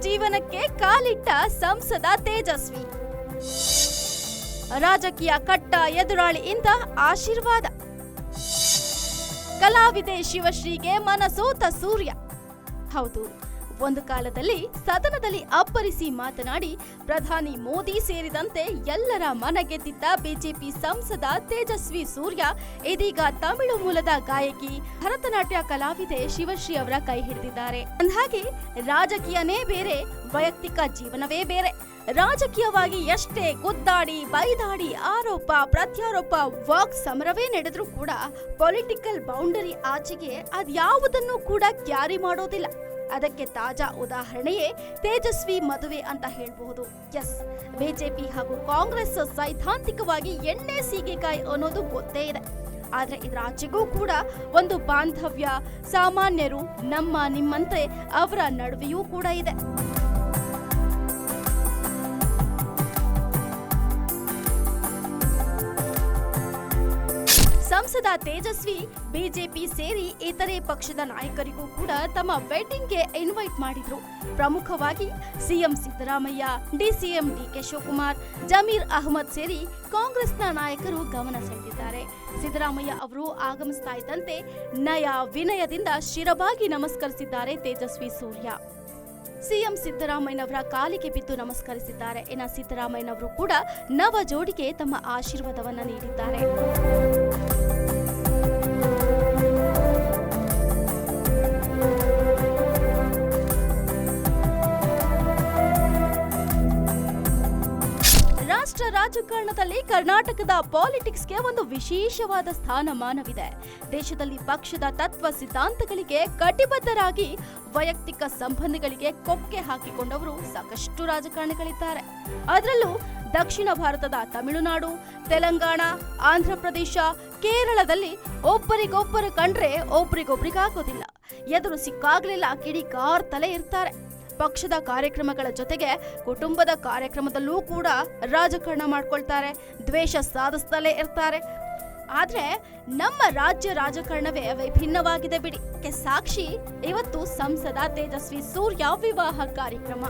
ಜೀವನಕ್ಕೆ ಕಾಲಿಟ್ಟ ಸಂಸದ ತೇಜಸ್ವಿ. ರಾಜಕೀಯ ಕಟ್ಟ ಎದುರಾಳಿಯಿಂದ ಆಶೀರ್ವಾದ. ಕಲಾವಿದೆ ಶಿವಶ್ರೀಗೆ ಮನಸೋತ ಸೂರ್ಯ. ಹೌದು. ಒಂದು ಕಾಲದಲ್ಲಿ ಸದನದಲ್ಲಿ ಅಬ್ಬರಿಸಿ ಮಾತನಾಡಿ ಪ್ರಧಾನಿ ಮೋದಿ ಸೇರಿದಂತೆ ಎಲ್ಲರ ಮನಗೆದ್ದಿದ್ದ ಬಿಜೆಪಿ ಸಂಸದ ತೇಜಸ್ವಿ ಸೂರ್ಯ, ಇದೀಗ ತಮಿಳು ಮೂಲದ ಗಾಯಕಿ ಭರತನಾಟ್ಯ ಕಲಾವಿದೆ ಶಿವಶ್ರೀ ಅವರ ಕೈ ಹಿಡಿದಿದ್ದಾರೆ. ಅಂದ್ಹಾಗೆ, ರಾಜಕೀಯನೇ ಬೇರೆ, ವೈಯಕ್ತಿಕ ಜೀವನವೇ ಬೇರೆ. ರಾಜಕೀಯವಾಗಿ ಎಷ್ಟೇ ಗುದ್ದಾಡಿ, ಬೈದಾಡಿ, ಆರೋಪ, ಪ್ರತ್ಯಾರೋಪ, ವಾಕ್ ಸಮರವೇ ನಡೆದರೂ ಕೂಡ, ಪೊಲಿಟಿಕಲ್ ಬೌಂಡರಿ ಆಚೆಗೆ ಅದ್ಯಾವುದನ್ನು ಕೂಡ ಕ್ಯಾರಿ ಮಾಡೋದಿಲ್ಲ. ಅದಕ್ಕೆ ತಾಜಾ ಉದಾಹರಣೆಯೇ ತೇಜಸ್ವಿ ಮದುವೆ ಅಂತ ಹೇಳಬಹುದು. ಎಸ್, ಬಿಜೆಪಿ ಹಾಗೂ ಕಾಂಗ್ರೆಸ್ ಸೈದ್ಧಾಂತಿಕವಾಗಿ ಎಣ್ಣೆ ಸೀಗೆಕಾಯಿ ಅನ್ನೋದು ಗೊತ್ತೇ ಇದೆ. ಆದ್ರೆ ಇದರ ಆಚೆಗೂ ಕೂಡ ಒಂದು ಬಾಂಧವ್ಯ, ಸಾಮಾನ್ಯರು, ನಮ್ಮ ನಿಮ್ಮಂತೆ ಅವರ ನಡುವೆಯೂ ಕೂಡ ಇದೆ. ಸಂಸದ ತೇಜಸ್ವಿ, ಬಿಜೆಪಿ ಸೇರಿ ಇತರೆ ಪಕ್ಷದ ನಾಯಕರಿಗೂ ಕೂಡ ತಮ್ಮ ವೆಡ್ಡಿಂಗ್ಗೆ ಇನ್ವೈಟ್ ಮಾಡಿದ್ರು. ಪ್ರಮುಖವಾಗಿ CM Siddaramaiah, DCM DK Shivakumar Zameer Ahmed ಸೇರಿ ಕಾಂಗ್ರೆಸ್ನ ನಾಯಕರು ಗಮನ ಸೆಳೆದಿದ್ದಾರೆ. ಸಿದ್ದರಾಮಯ್ಯ ಅವರು ಆಗಮಿಸ್ತಾ ಇದ್ದಂತೆ ನಯ ವಿನಯದಿಂದ ಶಿರಬಾಗಿ ನಮಸ್ಕರಿಸಿದ್ದಾರೆ ತೇಜಸ್ವಿ ಸೂರ್ಯ. ಸಿಎಂ ಸಿದ್ದರಾಮಯ್ಯನವರ ಕಾಲಿಗೆ ಬಿದ್ದು ನಮಸ್ಕರಿಸಿದ್ದಾರೆ. ಇನ್ನು ಸಿದ್ದರಾಮಯ್ಯನವರು ಕೂಡ ನವ ಜೋಡಿಗೆ ತಮ್ಮ ಆಶೀರ್ವಾದವನ್ನು ನೀಡಿದ್ದಾರೆ. ರಾಜಕಾರಣದಲ್ಲಿ ಕರ್ನಾಟಕದ ಪಾಲಿಟಿಕ್ಸ್ಗೆ ಒಂದು ವಿಶೇಷವಾದ ಸ್ಥಾನಮಾನವಿದೆ. ದೇಶದಲ್ಲಿ ಪಕ್ಷದ ತತ್ವ ಸಿದ್ಧಾಂತಗಳಿಗೆ ಕಟಿಬದ್ಧರಾಗಿ ವೈಯಕ್ತಿಕ ಸಂಬಂಧಗಳಿಗೆ ಕೊಕ್ಕೆ ಹಾಕಿಕೊಂಡವರು ಸಾಕಷ್ಟು ರಾಜಕಾರಣಿಗಳಿದ್ದಾರೆ. ಅದರಲ್ಲೂ ದಕ್ಷಿಣ ಭಾರತದ ತಮಿಳುನಾಡು, ತೆಲಂಗಾಣ ಆಂಧ್ರಪ್ರದೇಶ ಕೇರಳದಲ್ಲಿ ಒಬ್ಬರಿಗೊಬ್ಬರು ಕಂಡ್ರೆ ಒಬ್ರಿಗೊಬ್ರಿಗಾಗೋದಿಲ್ಲ ಎದುರು ಸಿಕ್ಕಾಗಲಿಲ್ಲ ಕಿಡಿಗಾರ್ತಲೇ ಇರ್ತಾರೆ. ಪಕ್ಷದ ಕಾರ್ಯಕ್ರಮಗಳ ಜೊತೆಗೆ ಕುಟುಂಬದ ಕಾರ್ಯಕ್ರಮದಲ್ಲೂ ಕೂಡ ರಾಜಕಾರಣ ಮಾಡ್ಕೊಳ್ತಾರೆ, ದ್ವೇಷ ಸಾಧಿಸ್ತಲೇ ಇರ್ತಾರೆ. ಆದ್ರೆ ನಮ್ಮ ರಾಜ್ಯ ರಾಜಕಾರಣವೇ ವಿಭಿನ್ನವಾಗಿದೆ ಬಿಡಿ. ಸಾಕ್ಷಿ, ಇವತ್ತು ಸಂಸದ ತೇಜಸ್ವಿ ಸೂರ್ಯ ವಿವಾಹ ಕಾರ್ಯಕ್ರಮ.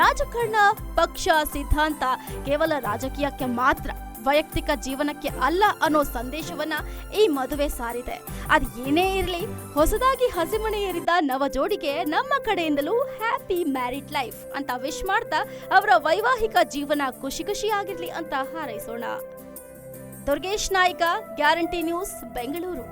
ರಾಜಕಾರಣ, ಪಕ್ಷ, ಸಿದ್ಧಾಂತ ಕೇವಲ ರಾಜಕೀಯಕ್ಕೆ ಮಾತ್ರ, ವೈಯಕ್ತಿಕ ಜೀವನಕ್ಕೆ ಅಲ್ಲ ಅನ್ನೋ ಸಂದೇಶವನ್ನ ಈ ಮದುವೆ ಸಾರಿದೆ. ಅದು ಏನೇ ಇರಲಿ, ಹೊಸದಾಗಿ ಹಸಿಮಣೆ ಏರಿದ್ದ ನವ ಜೋಡಿಗೆ ನಮ್ಮ ಕಡೆಯಿಂದಲೂ ಹ್ಯಾಪಿ ಮ್ಯಾರಿಡ್ ಲೈಫ್ ಅಂತ ವಿಶ್ ಮಾಡ್ತಾ ಅವರ ವೈವಾಹಿಕ ಜೀವನ ಖುಷಿ ಖುಷಿಯಾಗಿರ್ಲಿ ಅಂತ ಹಾರೈಸೋಣ. Durgesh Naik, guarantee news, Bengaluru.